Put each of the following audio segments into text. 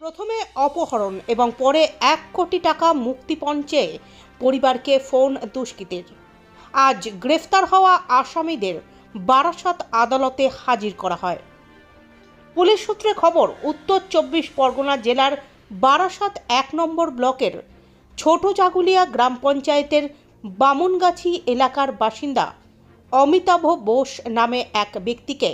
প্রথমে অপহরণ এবং পরে এক কোটি টাকা মুক্তিপণ চেয়ে পরিবারকে ফোন দুষ্কৃতের। আজ গ্রেফতার হওয়া আসামিদের বারাসত আদালতে হাজির করা হয়। পুলিশ সূত্রে খবর, উত্তর চব্বিশ পরগনা জেলার বারাসত এক নম্বর ব্লকের ছোট জাগুলিয়া গ্রাম পঞ্চায়েতের বামুনগাছি এলাকার বাসিন্দা অমিতাভ বোস নামে এক ব্যক্তিকে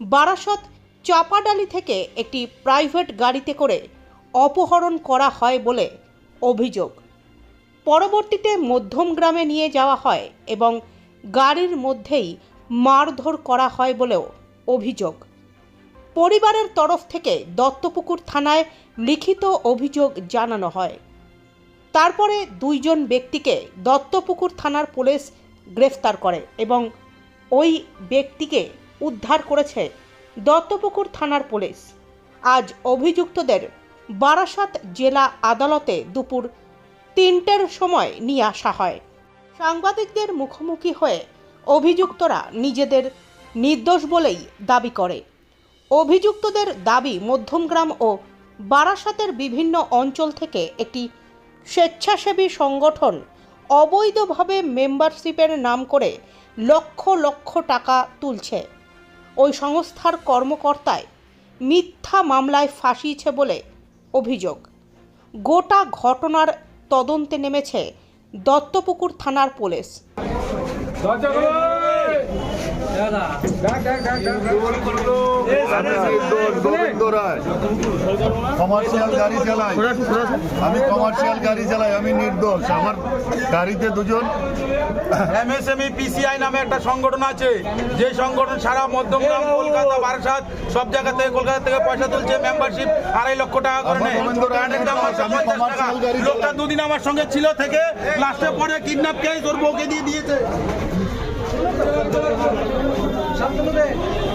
বারাসত চাপাডালি থেকে একটি প্রাইভেট গাড়িতে করে অপহরণ করা হয় বলে অভিযোগ। পরবর্তীতে মধ্যম গ্রামে নিয়ে যাওয়া হয় এবং গাড়ির মধ্যেই মারধর করা হয় বলেও অভিযোগ। পরিবারের তরফ থেকে দত্তপুকুর থানায় লিখিত অভিযোগ জানানো হয়। তারপরে দুইজন ব্যক্তিকে দত্তপুকুর থানার পুলিশ গ্রেফতার করে এবং ওই ব্যক্তিকে উদ্ধার করেছে দত্তপুকুর থানার পুলিশ। আজ অভিযুক্তদের বারাসাত জেলা আদালতে দুপুর তিনটের সময় নিয়ে আসা হয়। সাংবাদিকদের মুখোমুখি হয়ে অভিযুক্তরা নিজেদের নির্দোষ বলেই দাবি করে। অভিযুক্তদের দাবি মধ্যমগ্রাম ও বারাসাতের বিভিন্ন অঞ্চল থেকে একটি স্বেচ্ছাসেবী সংগঠন অবৈধভাবে মেম্বারশিপের নাম করে লক্ষ লক্ষ টাকা তুলছে। ওই সংস্থার কর্মকর্তায় মিথ্যা মামলায় ফাঁসিয়েছে বলে অভিযোগ। গোটা ঘটনার তদন্তে নেমেছে দত্তপুকুর থানার পুলিশ। আমি কমার্শিয়াল গাড়ি চালাই আমি নির্দোষ আমার গাড়িতে দুজন নামে একটা সংগঠন আছে যে সংগঠন সারা মধ্যমগ্রাম কলকাতা বারাসাত সব জায়গা থেকে কলকাতা থেকে পয়সা তুলছে মেম্বারশিপ আড়াই লক্ষ টাকা করে নেয় গোবিন্দ রায় দাম মাত্র আমি 50 টাকা। commercial গাড়ি লোকটা দুদিন আমার সঙ্গে ছিল থেকে লাস্টে পরে কিডন্যাপ কেস ওর বউকে দিয়ে দিয়েছে সাতটা